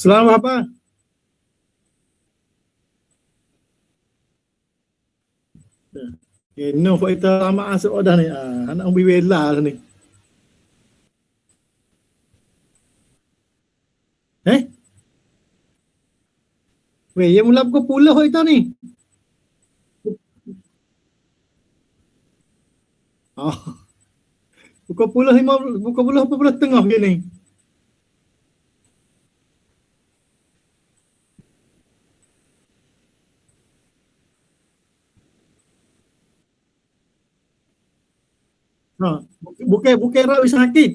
Selamat apa? Okay, no, kau itu lama asal dah ni. Ah, anak umbi bela lah ni. Eh? Weh, yang mula pukul puluh kau itu ni. Oh. Pukul puluh lima, pukul puluh apa puluh tengah gini. Ha, bukan bukan rawi sakit.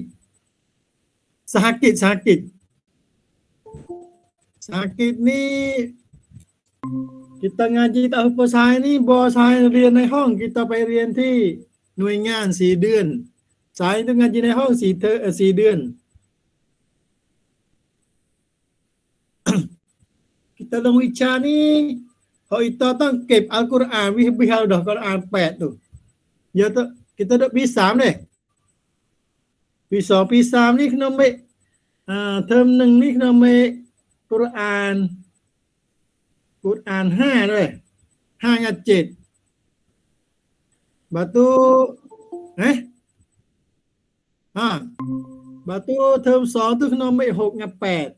Sakit sakit. Sakit ni kita ngaji tak apa saya ni bos saya รียนในห้อง kita ไปเรียนที่หน่วยงานสี่เดือน saya tu ngaji ในห้องสี่เทอมสี่เดือน kita long wicha ni kalau kita ต้องเก็บอัลกุรอานวิบิฮาลดอกกุรอานแปด tu ya tu kita duduk ปีสามเลย ปีสองปีสามนี่ขนมเมอ่าเทอมหนึ่งนี่ขนมเมกุรอานกุรอานห้าเลยห้ากับเจ็ดบาตูเอ๊ะอ่าบาตูเทอมสองตุขนมเมหกกับแปด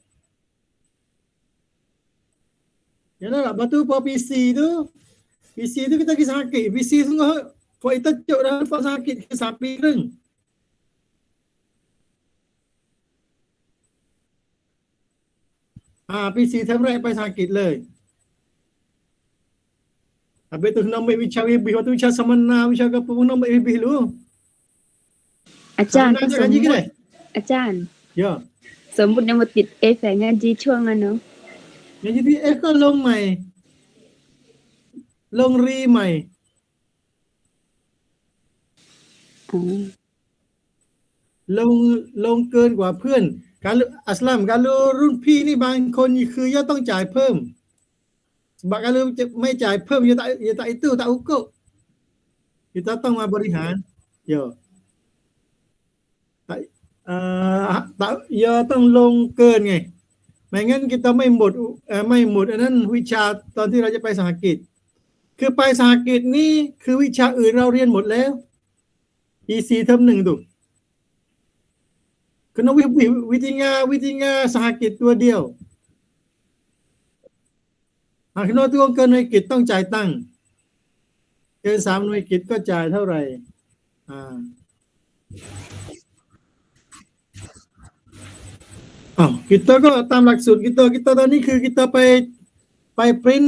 อย่างนั้นแหละบาตูพอปีสี่ tu ปีสี่ tu kita pergi sakit ปีสี่ sungguh Kau itu cuk dah lepas sakit ke sapi reng. Ah, PC ทำไรไปสากิจเลย Habis tu nak ambil bicara wibih, waktu bicara samana, bicara apa pun nak ambil wibih dulu. อาจารย์ Samana ก็ ajak สม ngaji มุ ke ติ dah? อาจารย์ Ya. สมมุติยังมาติดเอแฝงงานจีช่วงนั้นเนาะ Yang jadi eh kan long mai. Long ri mai. อ๋อลงลงเกินกว่าเพื่อน การอัสลามการรุ่นพี่นี่บางคนคือย่าต้องจ่ายเพิ่มบางการจะไม่จ่ายเพิ่มย่าย่า tak itu tak hukum kita ต้องมาบริหารเยอะเอ่อ tak อย่าต้องลงเกินไงไม่งั้น kita ไม่หมดไม่หมดอันนั้นวิชาตอนที่เราจะไปสหกิจ คือไปสหกิจนี่คือวิชาอื่นเราเรียนหมดแล้ว EC เทอมหนึ่งดู kena wih wih wih tinggal wih tinggal sakit dua dia หากโน้ตวเกินหน่วยกิจต้องจ่ายตังค์เกินสามหน่วยกิจก็จ่ายเท่าไหร่ อ่าอ้าวกิจก็ตามหลักสูตรกิจกิจตอนนี้คือกิจไปไปปริ้น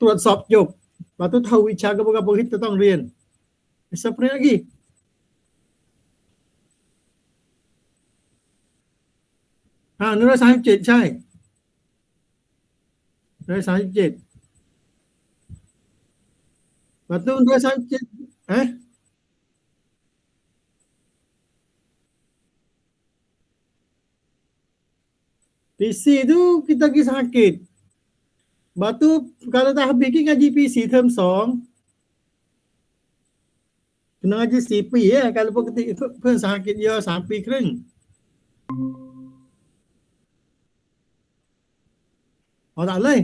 ตรวจสอบจบ Lepas tu tahu วิชากระบวนการ kita ต้องเรียน Siapa lagi? อ่าหนึ่งร้อยสามสิบเจ็ดใช่หนึ่งร้อยสามสิบเจ็ดประตูหนึ่งร้อยสามสิบเจ็ดเอ๊ะPC tu kita pergi sakit. Batu kalau tak habis kita ngaji PC term 2 kena ngaji 4ปีya kalau ปกติเพื่อ เอาเลย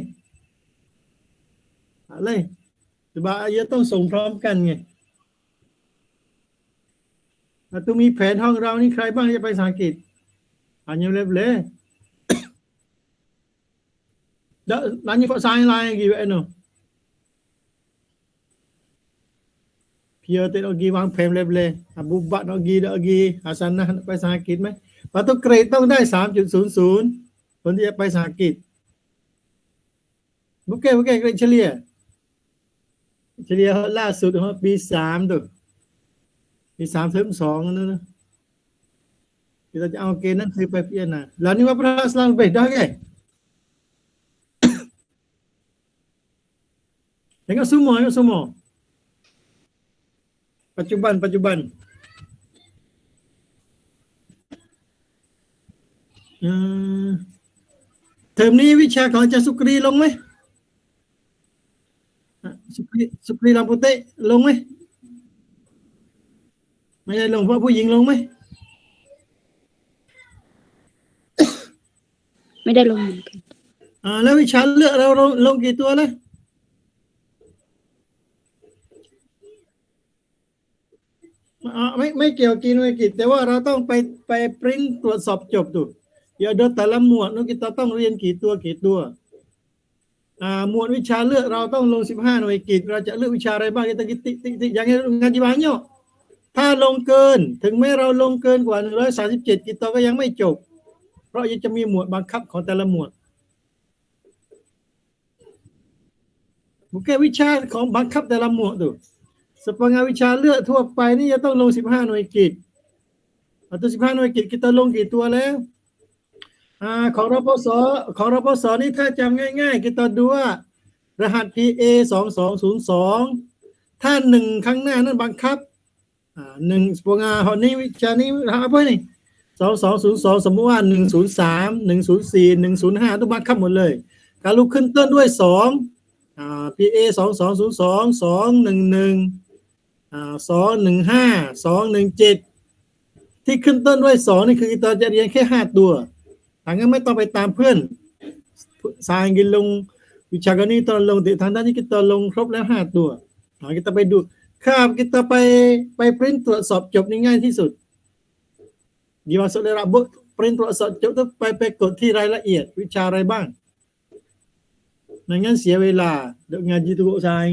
ตัดเลยแต่บาอายต้องส่งพร้อมกันไงตุมีแผนห้องเรานี่ใครบ้างจะไปสังกฤษอันยังเล็บเลยดะลังนี้ก็สายลายกี่เอ็นอะพียเตนอกีวางเพลมเล็บเลยอบุบัตนอกีดอกีอาสันนะไปสางกฤษไหมประตูเกรดต้องได้สามจุดศูนย์ศูนย์คนที่จะไปสางกฤษ Bukan bukan grade เฉลี่ยเฉลี่ยล่าสุดของปีสามดูปีสามเทอมสองนั่นนะ kita จะเอาเกณฑ์นั้นคือไปพิจารณาแล้วนี่ว่าพระสลามไปได้ไง Tengok semua, tengok semua. Pacuban, pacuban. Hmm. Term ni วิชาของอาจารย์สุกรีลงไหม สุกรีสุกรีลำพุเตะลงไหมไม่ใช่ลงเพราะผู้หญิงลงไหมไม่ได้ลงเหมือนกันอ่าแล้ววิชาเลือกเราลงลงกี่ตัวแล้วอ่าไม่ไม่เกี่ยวกินไม่กิจแต่ว่าเราต้องไปไปปริ้นตรวจสอบจบดูอย่าเดินแต่ละหมวดนู้น kita ต้องเรียนกี่ตัวกี่ตัวอ่าห มวดวิชาเลือกเราต้องลงสิบห้าหน่วยกิจ เราจะเลือกวิชาอะไรบ้าง kita ติ๊กติ๊กติ๊กอย่างนี้งานจีบานยถ้าลงเกินถึงแม้เราลงเกินกว่าหนึ่งร้อยสาสิจ็ดกิจก็ยังไม่จบ เพราะยังจะมีหมวดบังคับของแต่ละหมวดบุควิชาของบังคับแต่ละหมวดดูสปงาวิชาเลือกทั่วไปนี่จะต้องลงสิบห้าหน่วยกิจเอาตัวสิบห้าหน่วยกิจกิตลงกี่ตัวแล้ว อ่าของรปสของรปสนี่ถ้าจำง่ายๆกิตดูว่ารหัส PA สองสองศูนย์สองถ้าหนึ่งข้างหน้านั้นบังคับอ่าหนึ่งสปงาหอนี้วิชานี้หาไปนี่สองสองศูนย์สองสมมติว่าหนึ่งศูนย์สามหนึ่งศูนย์สี่หนึ่งศูนย์ห้าต้องบังคับหมดเลย การลุกขึ้นต้นด้วยสองอ่า PA สองสองศูนย์สองสองหนึ่งหนึ่งอ่าสองหนึ่งห้าสองหนึ่งเจ็ดที่ขึ้นต้นด้วยสองนี่คือตอนจะเรียนแค่ห้าตัว ทางนั้นไม่ต้องไปตามเพื่อนสายกินลงวิชาการนี้ตอนลงแต่ทางด้านนี้กิตอนลงครบแล้วห้าตัวอ่ากิตไปดูครับกิตไปไปปริ้นตรวจสอบจบนี่ง่ายที่สุดดีว่าสุดเลยระบบปริ้นตรวจสอบจบต้องไปไปกดที่รายละเอียด วิชาอะไรบ้างไม่งั้นเสียเวลาเดี๋ยวงานจีตุกสาย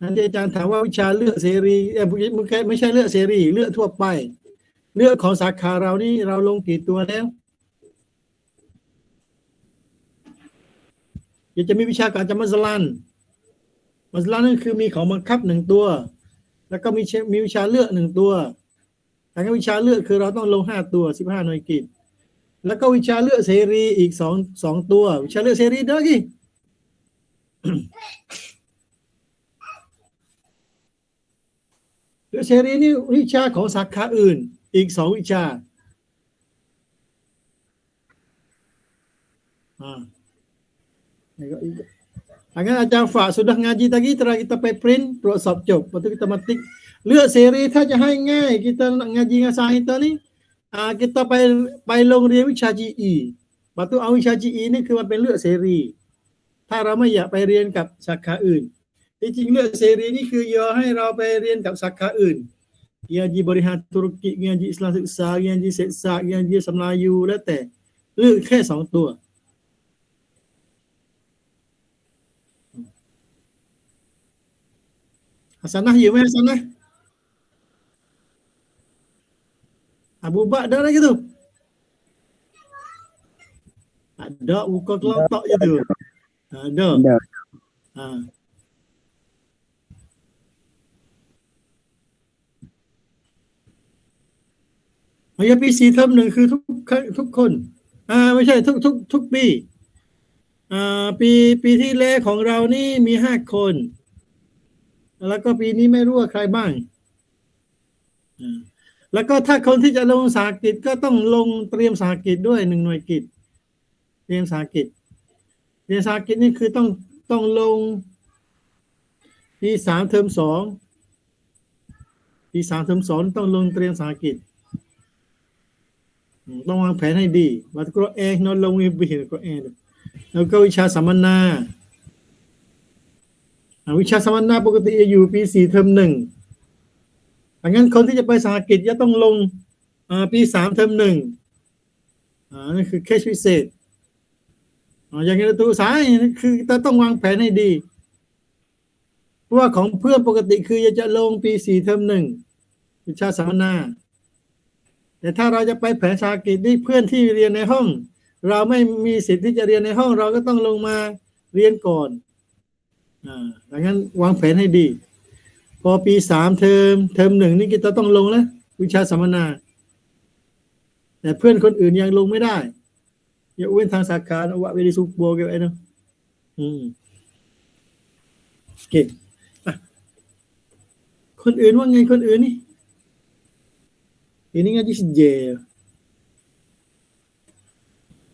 นั่นอาจารย์ถามว่าวิชาเลือกเสรีเอ้ยไม่ใช่ไม่ใช่เลือกเสรี เลือกทั่วไป เลือกของสาขาเรานี่เราลงกี่ตัวแล้วเดี๋ยวจะมีวิชาการจำมัสลันมัสลันนั่นคือมีของบังคับหนึ่งตัว แล้วก็มีเชมีวิชาเลือกหนึ่งตัวแต่วิชาเลือกคือเราต้องลงห้าตัวสิบห้าหน่วยกิจแล้วก็วิชาเลือกเสรีอีกสองสองตัว วิชาเลือกเสรีเด้อกี่เลือกเสรีนี่วิชาของสาขาอื่น อีกสองวิชาอ่านี่ก็อีกอังั้นอาจารย์ฝาก sudah ngaji tadi terus kita ไป print ตรวจสอบจบ lepas tu kita matik เลือกเสรีถ้าจะให้ง่าย kita nak ngaji dengan sahih ni อ่า kita ไปไปโรงเรียนวิชา GE ประตูเอาวิชา GE นี่คือมันเป็นเลือกเสรี ถ้าเราไม่อยากไปเรียนกับสาขาอื่นที่จริงเลือกเสรีนี่คือยอให้เราไปเรียนกับสาขาอื่น เรียนจีบริหารธุรกิจเรียนจีอิสลามศึกษาเรียนจีเศรษฐศาสตร์เรียนจีสำนายูแล้วแต่เลือกแค่สองตัว Hasanah you mana Hasanah? Abu Bak ada lagi tu? Ada buka kelompok je tu. Ada. Ada. Ha. พยาปีสีเทอมหนึ่งคือทุกครั้งทุกคน อ่า ไม่ใช่ทุกทุกทุกปีอ่าปีปีที่แล้วของเรานี่มีห้าคน แล้วก็ปีนี้ไม่รู้ว่าใครบ้างแล้วก็ถ้าคนที่จะลงสากิจก็ต้องลงเตรียมสากิจด้วยหนึ่งหน่วยกิจ เตรียมสากิจเตรียมสากิจนี่คือต้องต้องลงปีสามเทอมสองปีสามเทอมสองต้องลงเตรียมสากิจ ต้องวางแผนให้ดีวัตถุกรเองนอนลงมีบิเหตุกรเองแล้วก็วิชาสัมมนาวิชาสัมมนาปกติจะอยู่ปีสี่เทอมหนึ่งดังนั้นคนที่จะไปสาหกิจจะต้องลงปีสามเทอมหนึ่งอ่านั่นคือเคสพิเศษอย่างนี้ตัวสายคือต้องวางแผนให้ดี เพราะว่าของเพื่อนปกติคือจะลงปีสี่เทอมหนึ่งวิชาสัมมนา แต่ถ้าเราจะไปแผนสากิจที่เพื่อนที่เรียนในห้อง เราไม่มีสิทธิ์ที่จะเรียนในห้อง เราก็ต้องลงมาเรียนก่อนอ่าดังนั้นวางแผนให้ดี พอปีสามเทอมเทอมหนึ่งนี่กิตต้องลงแล้ววิชาสัมมนา แต่เพื่อนคนอื่นยังลงไม่ได้อย่าเว้นทางสาขานะวะเวดิสุโบกันไอ้เนาะอืมเก่งคนอื่นว่าไงคนอื่นนี่ ทีนี้ก็ยี่สิบเย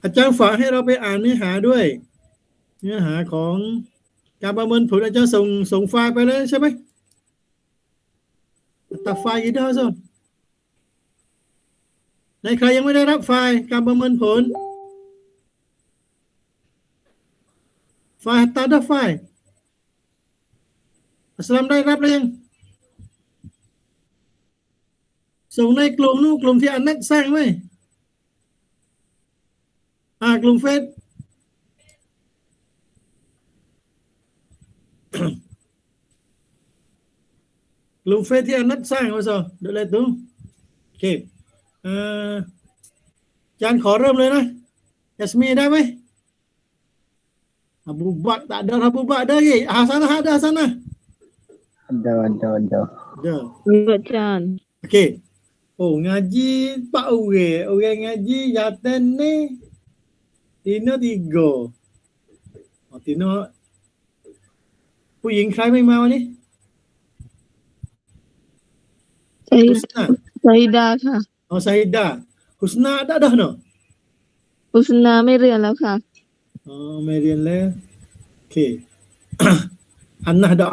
อาจารย์ฝากให้เราไปอ่านเนื้อหาด้วย เนื้อหาของการประเมินผลอาจารย์ส่งส่งไฟล์ไปเลยใช่ไหมตัดไฟล์อีกเท่าส่วนในใครยังไม่ได้รับไฟล์การประเมินผล ไฟล์ตัดไฟล์อัสลามได้รับหรือยัง ส่งในกลุ่มนู้นกลุ่มที่อันนักสร้างไหมอ่ากลุ่มเฟซกลุ่มเฟซที่อันนัดสร้างมาสอดูแลตัวโอเคเอ่อจานขอเริ่มเลยนะยัสมีได้ไหม Abu Bak tak ada Abu Bak ada lagi. Hasanah ada Hasanah. Ada, ada, ada. Ada. Ya, Ajan. Okey. Oh, ngaji pak orang. Orang ngaji jatan ni. Tino tiga. Oh, Tino. ผู้หญิงใครไม่มาวันนี้ Saya ฮุสนา Saida ค่ะ อ๋อไซดาฮุสนาได้ดอกเนาะ อุสนาไม่เรียนแล้วค่ะ อ๋อไม่เรียนแล้วโอเค อันน่ะดอก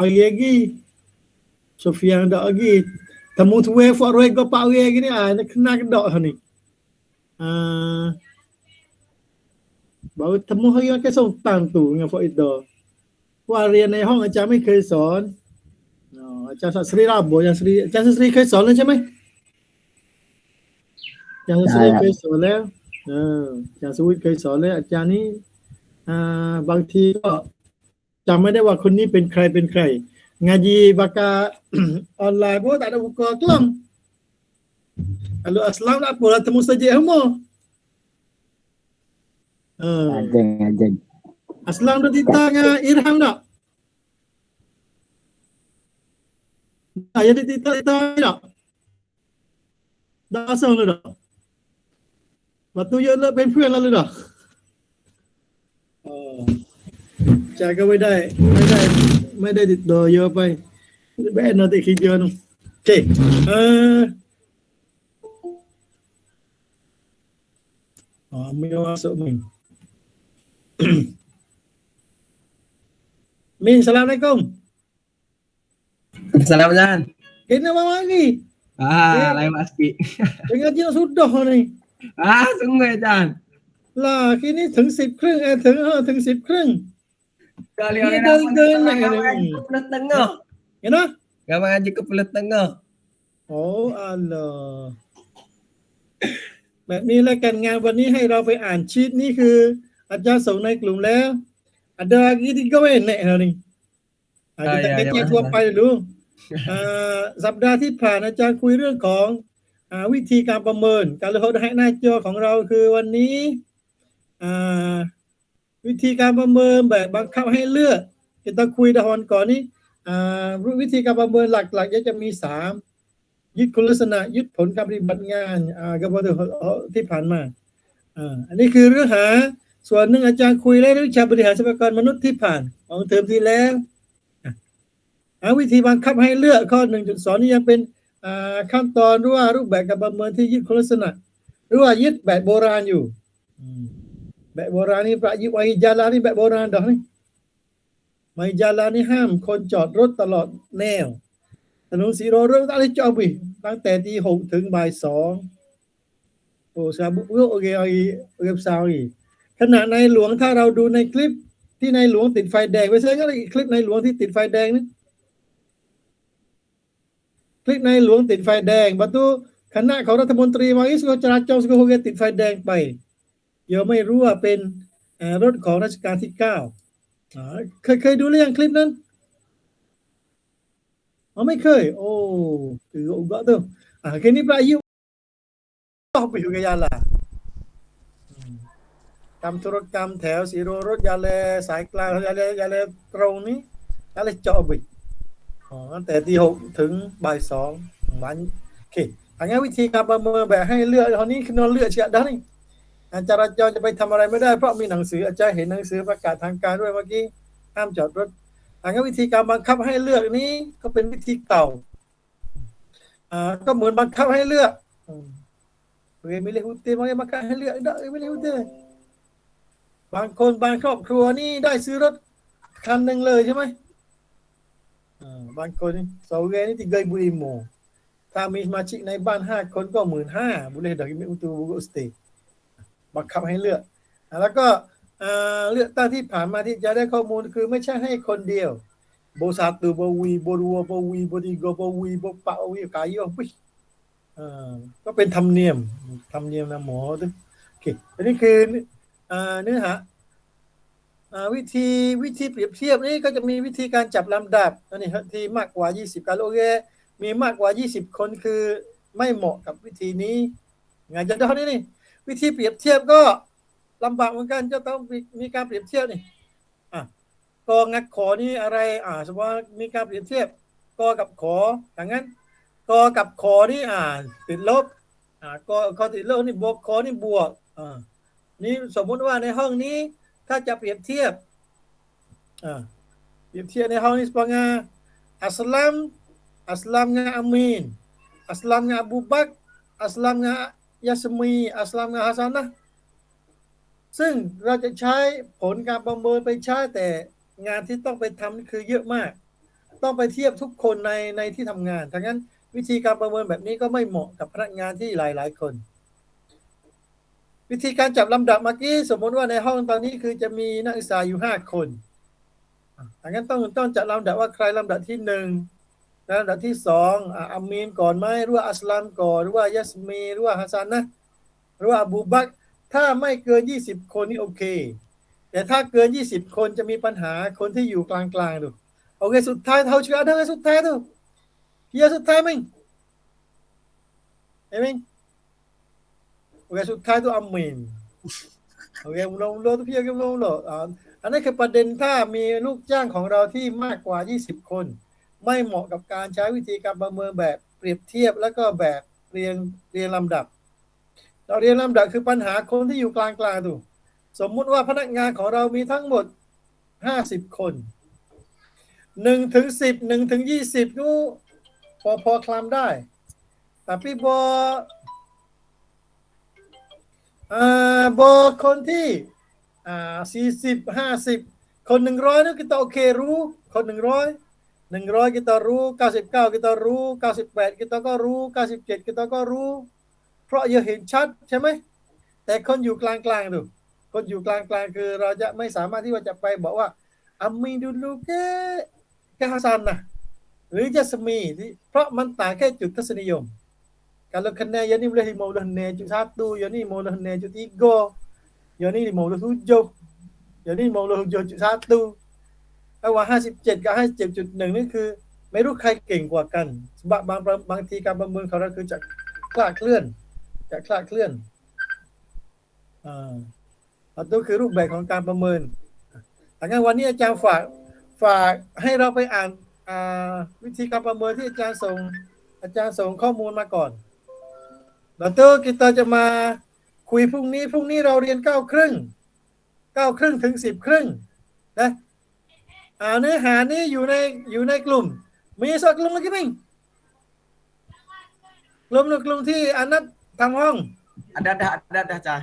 lagi Sofian dok lagi temu tu we fok roy go pak we gini ah nak kena ke dok ni ah baru temu hari ke song tang tu dengan fok itu ว่าเรียนในห้องอาจารย์ไม่เคยสอนอ๋ออาจารย์ศาสตรีราบอาจารย์ศรีอาจารย์ศาสตรีเคยสอนแล้วใช่ไหมอาจารย์ศาสตรีเคยสอนแล้วเอออาจารย์สวิทย์เคยสอนแล้วอาจารย์นี้อ่าบางทีก็จำไม่ได้ว่าคนนี้เป็นใครเป็นใคร ngaji baka online pun tak ada buka kelam kalau aslam tak apa lah temu saja semua uh, Ada, ada. Aslam dah tita dengan Irham tak? Dah jadi tita tita tak? Dah asal lu dah? Lepas tu ya nak เป็นเพื่อน แล้วหรือเปล่าอ๋อจากก็ไม่ได้ไม่ได้ไม่ได้ติดต่อเยอะไปแบนนาติคิดเยอะนึงโอเคเอออ๋อไม่ว่าสุมิง Min, Assalamualaikum. Assalamualaikum. Kena apa lagi? Ah, Ya. lain mak sikit. Dengar je nak sudah ni. Ah, sungguh Jan. Lah, kini ถึงสิบครึ่งเออถึงเออถึงสิบครึ่ง Kali Ni orang dah- nak dah gambar nak ngaji ni. ke puluh tengah. เห็นไหม Gambar ngaji ke puluh tengah. โอ้อัลลอฮ์แบบนี้แล้วกันงานวันนี้ให้เราไปอ่านชีตนี่คืออาจารย์ส่งในกลุ่มแล้ว ada lagi tiga enak ni. Ah, Ah, kita ya, kecil ya, ทั่ว ya. ไปดูอ่าสัปดาห์ที่ผ่านอาจารย์คุยเรื่องของอ่าวิธีการประเมิน การเราให้หน้าจอของเราคือวันนี้อ่า วิธีการประเมินแบบบังคับให้เลือก kita คุยดอนก่อนนี้อ่าวิธีการประเมินหลักๆจะมีสามยึดคุณลักษณะยึดผลการปฏิบัติงานอ่ากระบวนการที่ผ่านมาอ่าอันนี้คือเรื่องหาส่วนหนึ่งอาจารย์คุยเรื่องวิชาบริหารทรัพยากรมนุษย์ที่ผ่านของเทอมที่แล้วอะหาวิธีบังคับให้เลือกข้อ 1.2 นี่ยังเป็นอ่าขั้นตอนหรือว่ารูปแบบการประเมินที่ยึดคุณลักษณะ หรือว่ายึดแบบโบราณอยู่อื แบบโบราณนี่ประยุกต์ไว้จาลานี่แบบโบราณดอกนี่ไว้จาลานี่ห้ามคนจอดรถตลอดแนวถนนสีโรเรื่องตั้งแต่จอบิตั้งแต่ตีหกถึงบ่ายสองโอ้สาบุกโอเคเอาอีกโอเคสาวอีกขณะในหลวงถ้าเราดูในคลิปที่ในหลวงติดไฟแดงไปเซิร์ชก็ได้คลิปในหลวงที่ติดไฟแดงนี่คลิปในหลวงติดไฟแดงประตูคณะของรัฐมนตรีมาอิสโกจราจรสโกโฮเกติดไฟแดงไป เดี๋ยวไม่รู้ว่าเป็นรถของรัชกาลที่เก้าเคยเคยดูหรือยังคลิปนั้นอ๋อไม่เคย โอ้ถืออุกะตัวอ่าแค่นี้ประยุกต์ไปอยู่กับยาลาทำธุรกรรมแถวสีโรรถยาแลสายกลางยาแลยาแลตรงนี้ยาแลเจาะบิอ๋อแต่ที่หกถึงบ่ายสองวันโอเคอันนี้วิธีการประเมินแบบให้เลือกตอนนี้คือนอนเลือกเชียด้าน นี้อาจารย์จรจะไปทำอะไรไม่ได้ เพราะมีหนังสืออาจารย์เห็นหนังสือประกาศทางการด้วยเมื่อกี้ห้ามจอดรถอันนี้วิธีการบังคับให้เลือกนี้ก็เป็นวิธีเก่าอ่าก็เหมือนบังคับให้เลือกอืมโอเคไม่เรียกอุติมาบังคับให้เลือกได้ไม่เรียกอุติบางคนบางครอบครัวนี่ได้ซื้อรถคันหนึ่งเลยใช่ไหมบางคนนี่เสาเกนี่ติเกยบุรีโมถ้ามีสมาชิกในบ้านห้าคนก็หมื่นห้าบุรีดอกอิมิอุตูบุกุสติ บังคับให้เลือก แล้วก็เลือกตั้งที่ผ่านมาที่จะได้ข้อมูลคือไม่ใช่ให้คนเดียวโบซาตูโบวีโบรัวโบวีโบดีโกโบวีโบปะวีกายอวิเอ่อก็เป็นธรรมเนียมธรรมเนียมนะหมอโอเคอันนี้คือเอ่อเนื้อหาอวิธีวิธีเปรียบเทียบนี่ก็จะมีวิธีการจับลำดับอันนี้ที่มากกว่า 20 การโอเคมีมากกว่า 20 คนคือไม่เหมาะกับวิธีนี้งานจะเท่านี้นี่ วิธีเปรียบเทียบก็ลำบากเหมือนกันจะต้องมีการเปรียบเทียบนี่อะกองัดขอนี่อะไร อ่าสมมติว่ามีการเปรียบเทียบกอกับขออย่างนั้นกอกับขอนี่อ่า ติดลบ อ่ากอกอติดลบนี่บวกขอนี่บวกอ่านี่สมมุติว่าในห้องนี้ ถ้าจะเปรียบเทียบอ่าเปรียบเทียบในห้องนี้สปงาอัสลัมอัสลัมงาอามีนอัสลัมงาอบูบักอัสลัมงา ยาสมีอัสลัมงาฮัสซันนะซึ่งเราจะใช้ผลการประเมินไปใช้แต่งานที่ต้องไปทำนี่คือเยอะมาก ต้องไปเทียบทุกคนในในที่ทำงานดังนั้นวิธีการประเมินแบบนี้ก็ไม่เหมาะกับพนักงานที่หลาย ๆ คน วิธีการจับลำดับเมื่อกี้สมมติว่าในห้องตอนนี้คือจะมีนักศึกษาอยู่ห้าคนดังนั้นต้องต้องจัดลำดับว่าใครลำดับที่หนึ่ง ลำดับที่สองอามีนก่อนไหมหรือว่าอัสลามก่อนหรือว่ายัสมีหรือว่าฮัสซันนะหรือว่าอบูบักถ้าไม่เกิน 20 คนนี่โอเค แต่ถ้าเกิน 20 คนจะมีปัญหาคนที่อยู่กลางๆดูโอเคสุดท้ายเท่าเชื่อเท่าสุดท้ายดูเพียสุดท้ายมั้งเห็นไหมโอเคสุดท้ายตัวอัมมินโอเคมุลมุลตัวเพียกันมุลมุลดอันนั้นคือประเด็นถ้ามีลูกจ้างของเราที่มากกว่า 20 คน ไม่เหมาะกับการใช้วิธีการประเมินแบบเปรียบเทียบแล้วก็แบบเรียงเรียงลำดับ เราเรียนลำดับคือปัญหาคนที่อยู่กลางกลางดูสมมุติว่าพนักงานของเรามีทั้งหมดห้าสิบคนหนึ่งถึงสิบหนึ่งถึงยี่สิบก็พอพอคลำได้แต่พี่บออ่าบอคนที่อ่าสี่สิบห้าสิบคนหนึ่งร้อยนี่ kita โอเครู้ คนหนึ่งร้อย หนึ่งร้อย kita รู้เก้าสิบเก้า kita รู้เก้าสิบแปด kita ก็รู้เก้าสิบเจ็ด kita ก็รู้ เพราะยังเห็นชัดใช่ไหมแต่คนอยู่กลางๆดูคนอยู่กลางๆคือเราจะไม่สามารถที่ว่าจะไปบอกว่าอามีดูลูกแค่แค่ฮัซันนะหรือจะสมีที่เพราะมันต่างแค่จุดทัศนิยม kalau kena yang ni boleh 56 satu yang ni 56 tiga yang ni 57yang ni 57 ระหว่าง57กับ57.1นี่คือ ไม่รู้ใครเก่งกว่ากันบางบางบางทีการประเมินของเราคือจะคลาดเคลื่อนจะคลาดเคลื่อนอ่าอันนี้คือรูปแบบของการประเมินดังนั้นวันนี้อาจารย์ฝากฝากให้เราไปอ่านอ่าวิธีการประเมินที่อาจารย์ส่งอาจารย์ส่งข้อมูลมาก่อนแล้วเตอร์กิตาจะมาคุยพรุ่งนี้พรุ่งนี้เราเรียนเก้าครึ่งเก้าครึ่งถึงสิบครึ่งนะ เนื้อหานี้อยู่ในอยู่ในกลุ่ม มีสักกลุ่มล agi nih กลุ่มหนึ่งกลุ่มที่อนัททำห้อง Ada dah, ada dah, Chan.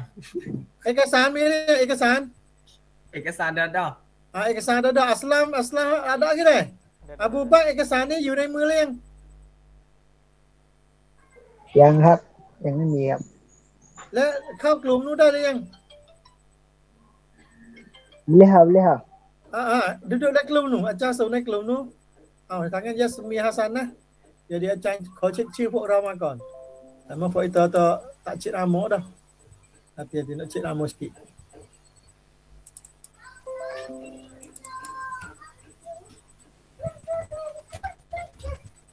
เอกสารมีเนี่ยเอกสาร Ekasan dah dah. อ่าเอกสารดาอัสลามอัสลาม ada gitu deh อบูบักรเอกสารนี้อยู่ในมือเรียงยังครับ ยังไม่มีครับ และเข้ากลุ่มนู้นได้หรือยัง boleh ha boleh ha Ah, ah, duduk nak kelum nu, Acah sebelah dekat kelum tu. Ah, tangan dia semi hasanah. Jadi acah kau cik pun ramah kon. Sama pok itu atau tak cik ramo dah. Hati-hati nak cik ramo sikit.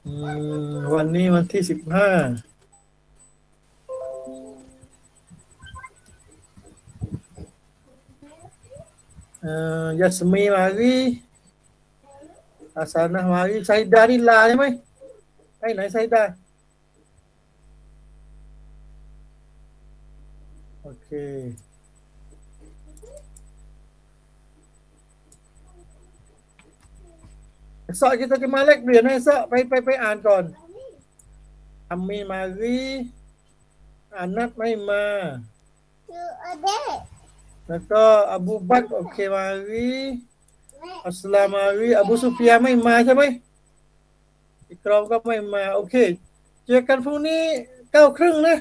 Hmm, wani mati sih. Ha. Eh, Yasmin mari. Hasanah mari. Saidah lah Rila ni mai. Hai lain Saidah. Okey. Esok kita ke Malik beli ni esok pai pai pai Anton. Ami Mari anak mai ma. Tu adik. แล้วก็อบูบักรโอเคมารีอัสลามมารีอบูซุฟียานไม่มาใช่ไหมอิกรอมก็ไม่มาโอเค เจอกันพรุ่งนี้เก้าครึ่งนะ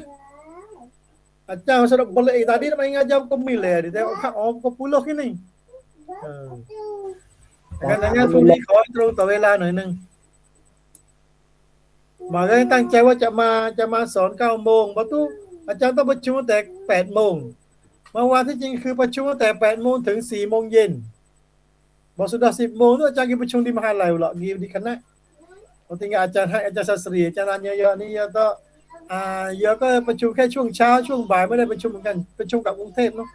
Acang sudah boleh tadi nak main ngajar kau milih dia tengok kat orang kau puluh ni. Ha. Kadang-kadang พรุ่งนี้ขอให้ตรงต่อเวลาหน่อยหนึงหมาก็ตั้งใจว่าจะมาจะมาสอนเก้าโมงประตูอาจารย์ต้องประชุมตั้งแต่แปดโมงเมื่อวานที่จริงคือประชุมตั้งแต่แปดโมงถึงสี่โมงเย็น บอกสุดาสิบโมง itu ajar pergi ประชุม di Mahalai pula pergi di kena oh tinggal อาจารย์ให้อาจารย์สศรีอาจารย์เยอะๆนี่เยอะก็อ่าเยอะก็ประชุมแค่ช่วงเช้าช่วงบ่ายไม่ได้ประชุมเหมือนกันประชุมกับกรุงเทพเนาะ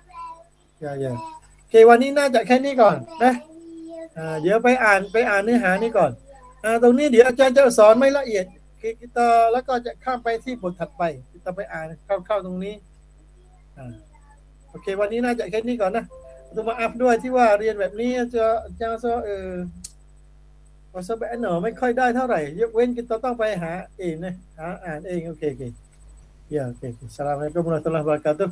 อย่าอย่าโอเควันนี้น่าจะแค่นี้ก่อนนะอ่าเดี๋ยวไปอ่านไปอ่านเนื้อหานี้ก่อนอ่าตรงนี้เดี๋ยวอาจารย์จะสอนไม่ละเอียดกิตาแล้วก็จะข้ามไปที่บทถัดไปกิตาไปอ่านเข้าๆตรงนี้อ่า โอเค วันนี้น่าจะแค่นี้ก่อนนะดูมาอัพด้วยที่ว่าเรียนแบบนี้จะจะเออวอสเบนเนอไม่ค่อยได้เท่าไหร่ ยกเว้นกินต้องไปหาเองนะหาอ่านเอง โอเคโอเคโอเคสลามอะลัยกุมุลลอฮฺบะกาตุ